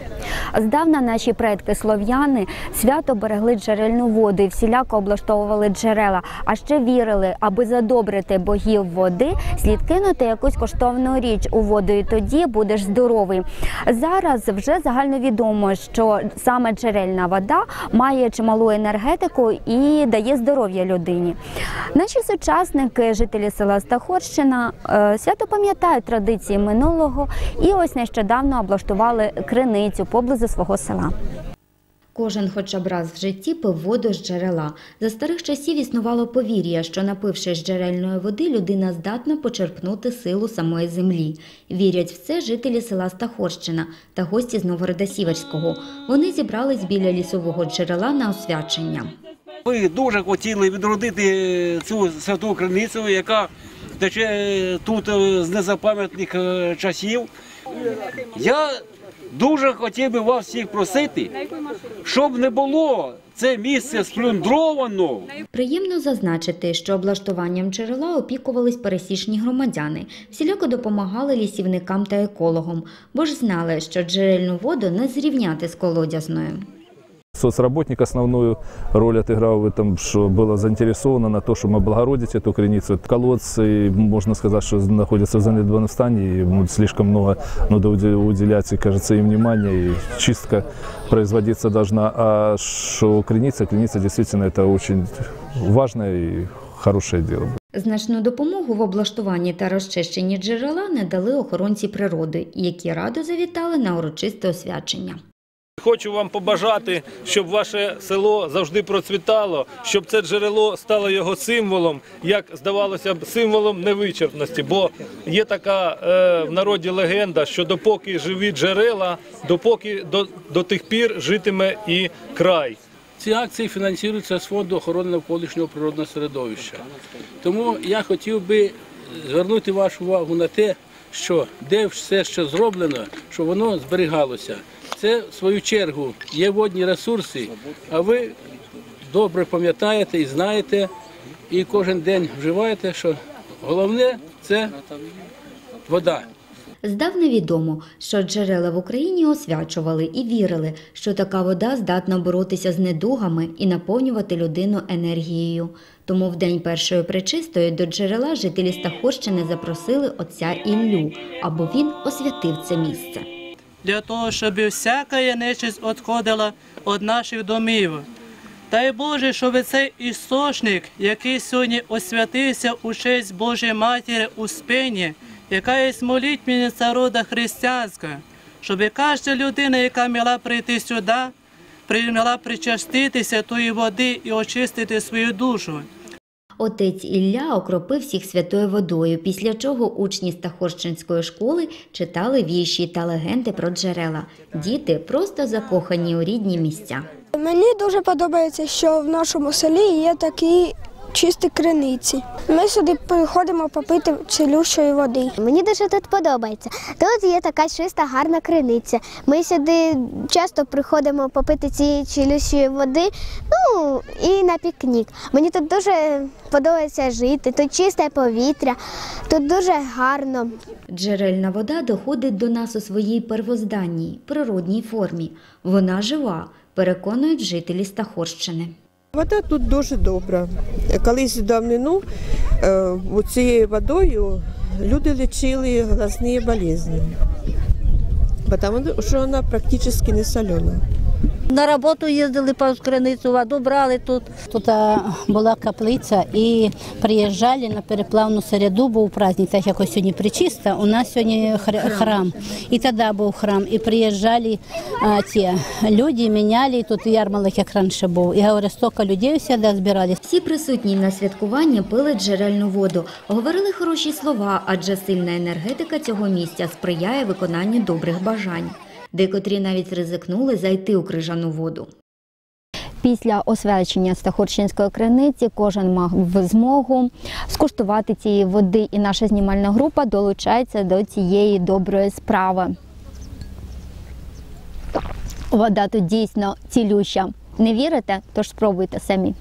Hello. Здавна наші предки слов'яни свято берегли джерельну воду і всіляко облаштовували джерела, а ще вірили, аби задобрити богів води, слід кинути якусь коштовну річ у воду, і тоді будеш здоровий. Зараз вже загальновідомо, що саме джерельна вода має чималу енергетику і дає здоров'я людині. Наші сучасники, жителі села Стахорщина, е, свято пам'ятають традиції минулого і ось нещодавно облаштували криницю поблизу свого села. Кожен хоча б раз в житті пив воду з джерела. За старих часів існувало повір'я, що напившись джерельної води, людина здатна почерпнути силу самої землі. Вірять в це жителі села Стахорщина та гості з Новгорода Сіверського. Вони зібрались біля лісового джерела на освячення. Ми дуже хотіли відродити цю святу криницю, яка тече тут е, з незапам'ятних е, часів. Я дуже хотів би вас всіх просити, щоб не було це місце сплюндровано. Приємно зазначити, що облаштуванням джерела опікувались пересічні громадяни, всіляко допомагали лісівникам та екологам, бо ж знали, що джерельну воду не зрівняти з колодязною Соцработник основную роль отыграл в этом, что было заинтересовано на то, чтобы облагородить эту криницу. Колодцы, можно сказать, что находятся в занедбанном стане, и ну, слишком много надо уде- уделять, и, кажется, им внимания, и чистка производиться должна. А что криница, криница действительно это очень важное и хорошее дело. Значну допомогу в облаштуванні та розчищенні джерела надали охоронці природи, які радо завітали на урочисте освячення. Хочу вам побажати, щоб ваше село завжди процвітало, щоб це джерело стало його символом, як здавалося б, символом невичерпності. Бо є така е, в народі легенда, що допоки живі джерела, допоки до, до тих пір житиме і край. Ці акції фінансуються з фонду охорони навколишнього природного середовища. Тому я хотів би звернути вашу увагу на те, що де все, що зроблено, щоб воно зберігалося. Це в свою чергу є водні ресурси, а ви добре пам'ятаєте і знаєте, і кожен день вживаєте, що головне це вода. Здавна відомо, що джерела в Україні освячували і вірили, що така вода здатна боротися з недугами і наповнювати людину енергією. Тому в день першої причистої до джерела жителі Стахощини запросили отця Іллю, аби він освятив це місце. Для того, щоб всяка нечисть відходила від наших домів. Дай Боже, щоб цей істочник, який сьогодні освятився у честь Божої Матері у спині, яка є молитвенниця рода християнська, щоб кожна людина, яка мала прийти сюди, прийняла причаститися тої води і очистити свою душу. Отець Ілля окропив всіх святою водою, після чого учні Стахорщинської школи читали вірші та легенди про джерела. Діти просто закохані у рідні місця. Мені дуже подобається, що в нашому селі є такі чисті криниці. Ми сюди приходимо попити цілющої води. Мені дуже тут подобається. Тут є така чиста, гарна криниця. Ми сюди часто приходимо попити цієї чилющої води, ну і на пікнік. Мені тут дуже подобається жити, тут чисте повітря, тут дуже гарно. Джерельна вода доходить до нас у своїй первозданній, природній формі. Вона жива, переконують жителі Стахорщини. Вода тут дуже добра. Колись в давнину е, цією водою люди лічили глазні болезні, тому що вона практично не солена. На роботу їздили по криницю, воду брали тут. Тут була каплиця і приїжджали на переплавну середу, був праздник, так як ось сьогодні причиста, у нас сьогодні хр- храм. І тоді був храм. І приїжджали а, ті люди, міняли, тут ярмарок, як раніше був. І говорю, стільки людей завжди збирались. Всі присутні на святкуванні пили джерельну воду, говорили хороші слова, адже сильна енергетика цього місця сприяє виконанню добрих бажань. Декотрі навіть ризикнули зайти у крижану воду. Після освячення Стахорщинської криниці кожен мав змогу скуштувати цієї води, і наша знімальна група долучається до цієї доброї справи. Вода тут дійсно цілюща. Не вірите? Тож спробуйте самі.